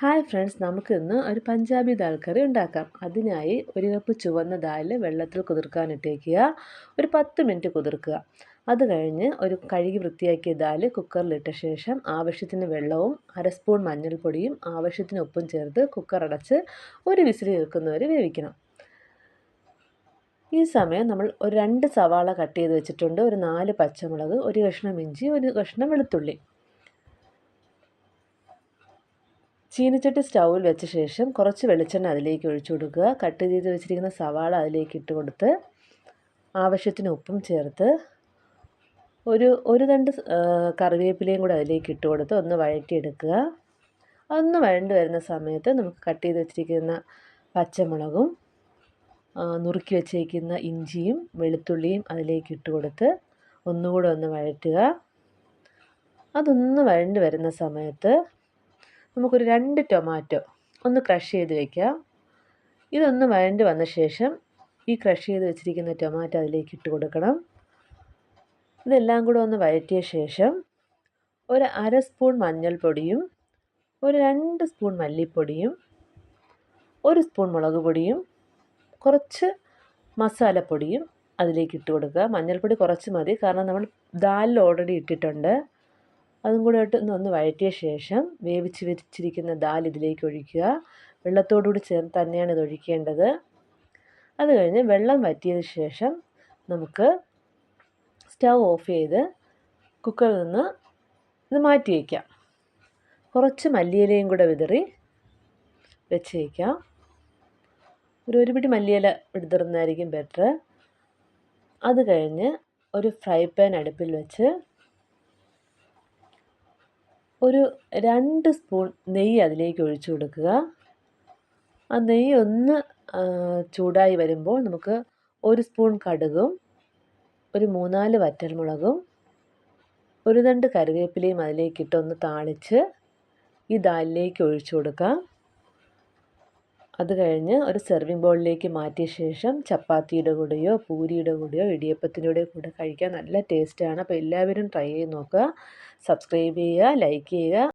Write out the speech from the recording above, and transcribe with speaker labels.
Speaker 1: Hi friends നമുക്കിന്ന് ഒരു പഞ്ചാബി ദാൽ കറി ഉണ്ടാക്കാം. അതിനായി ഒരു കപ്പ് ചുവന്ന ദാൽ വെള്ളത്തിൽ കുതിർക്കാനിട്ടേക്കുക ഒരു പത്ത് മിനിറ്റ് കുതിർക്കുക. അത് കഴിഞ്ഞ് ഒരു കഴുകി വൃത്തിയാക്കിയ ദാൽ കുക്കറിലിട്ട ശേഷം ആവശ്യത്തിന് വെള്ളവും അര സ്പൂൺ മഞ്ഞൾപ്പൊടിയും ആവശ്യത്തിന് ഉപ്പും ചേർത്ത് കുക്കർ അടച്ച് ഒരു വിസിൽ കേൾക്കുന്നവരെ വേവിക്കണം. ഈ സമയം നമ്മൾ ഒരു രണ്ട് സവാള കട്ട് ചെയ്ത് വെച്ചിട്ടുണ്ട്. ഒരു നാല് പച്ചമുളക് ഒരു കഷ്ണം ഇഞ്ചി ഒരു കഷ്ണം വെളുത്തുള്ളി. ചീനിച്ചട്ടി സ്റ്റൗവിൽ വെച്ച ശേഷം കുറച്ച് വെളിച്ചെണ്ണ അതിലേക്ക് ഒഴിച്ചു കൊടുക്കുക. കട്ട് ചെയ്ത് വെച്ചിരിക്കുന്ന സവാള അതിലേക്ക് ഇട്ട് കൊടുത്ത് ആവശ്യത്തിന് ഉപ്പും ചേർത്ത് ഒരു ഒരു രണ്ട് കറിവേപ്പിലയും കൂടെ അതിലേക്ക് ഇട്ട് കൊടുത്ത് ഒന്ന് വഴറ്റിയെടുക്കുക. അതൊന്ന് വഴണ്ട് വരുന്ന സമയത്ത് നമുക്ക് കട്ട് ചെയ്ത് വെച്ചിരിക്കുന്ന പച്ചമുളകും നുറുക്കി വെച്ചേക്കുന്ന ഇഞ്ചിയും വെളുത്തുള്ളിയും അതിലേക്ക് ഇട്ട് കൊടുത്ത് ഒന്നുകൂടെ ഒന്ന് വഴറ്റുക. അതൊന്ന് വഴണ്ട് വരുന്ന സമയത്ത് നമുക്കൊരു രണ്ട് ടൊമാറ്റോ ഒന്ന് ക്രഷ് ചെയ്ത് വയ്ക്കാം ഇതൊന്ന് വഴണ്ട് വന്ന ശേഷം ഈ ക്രഷ് ചെയ്ത് വെച്ചിരിക്കുന്ന ടൊമാറ്റോ അതിലേക്ക് ഇട്ട് കൊടുക്കണം. ഇതെല്ലാം കൂടെ ഒന്ന് വഴറ്റിയ ശേഷം ഒരു അര സ്പൂൺ മഞ്ഞൾപ്പൊടിയും ഒരു രണ്ട് സ്പൂൺ മല്ലിപ്പൊടിയും ഒരു സ്പൂൺ മുളക് പൊടിയും കുറച്ച് മസാലപ്പൊടിയും അതിലേക്ക് ഇട്ട് കൊടുക്കുക. മഞ്ഞൾപ്പൊടി കുറച്ച് മതി കാരണം നമ്മൾ ദാലിൽ ഓൾറെഡി ഇട്ടിട്ടുണ്ട്. അതും കൂടെ ഇട്ട് ഒന്ന് വഴറ്റിയ ശേഷം വേവിച്ച് വെച്ചിരിക്കുന്ന ദാൽ ഇതിലേക്ക് ഒഴിക്കുക. വെള്ളത്തോടുകൂടി ചേർത്ത് തന്നെയാണ് ഇത് ഒഴിക്കേണ്ടത്. അത് കഴിഞ്ഞ് വെള്ളം വറ്റിയതിന് ശേഷം നമുക്ക് സ്റ്റവ് ഓഫ് ചെയ്ത് കുക്കറിൽ നിന്ന് ഇത് മാറ്റി വയ്ക്കാം. കുറച്ച് മല്ലിയിലയും കൂടെ വിതറി വെച്ച് വയ്ക്കാം. ഒരു ഒരു പിടി മല്ലിയില വിതറുന്നതായിരിക്കും ബെറ്റർ അത് കഴിഞ്ഞ് ഒരു ഫ്രൈ പാൻ അടുപ്പിൽ വെച്ച് ഒരു രണ്ട് സ്പൂൺ നെയ്യ് അതിലേക്ക് ഒഴിച്ചു കൊടുക്കുക. ആ നെയ്യ് ഒന്ന് ചൂടായി വരുമ്പോൾ നമുക്ക് ഒരു സ്പൂൺ കടുകും ഒരു മൂന്നാൽ വറ്റൽമുളകും ഒരു രണ്ട് കറിവേപ്പിലയും അതിലേക്കിട്ടൊന്ന് താളിച്ച് ഈ ദാലിലേക്ക് ഒഴിച്ചു കൊടുക്കാം. അത് കഴിഞ്ഞ് ഒരു സെർവിങ് ബോളിലേക്ക് മാറ്റിയ ശേഷം ചപ്പാത്തിയുടെ കൂടെയോ പൂരിയുടെ കൂടെയോ ഇടിയപ്പത്തിന്റെ കൂടെ കഴിക്കാൻ നല്ല ടേസ്റ്റാണ് അപ്പോൾ എല്ലാവരും ട്രൈ ചെയ്ത് നോക്കുക. സബ്സ്ക്രൈബ് ചെയ്യുക ലൈക്ക് ചെയ്യുക.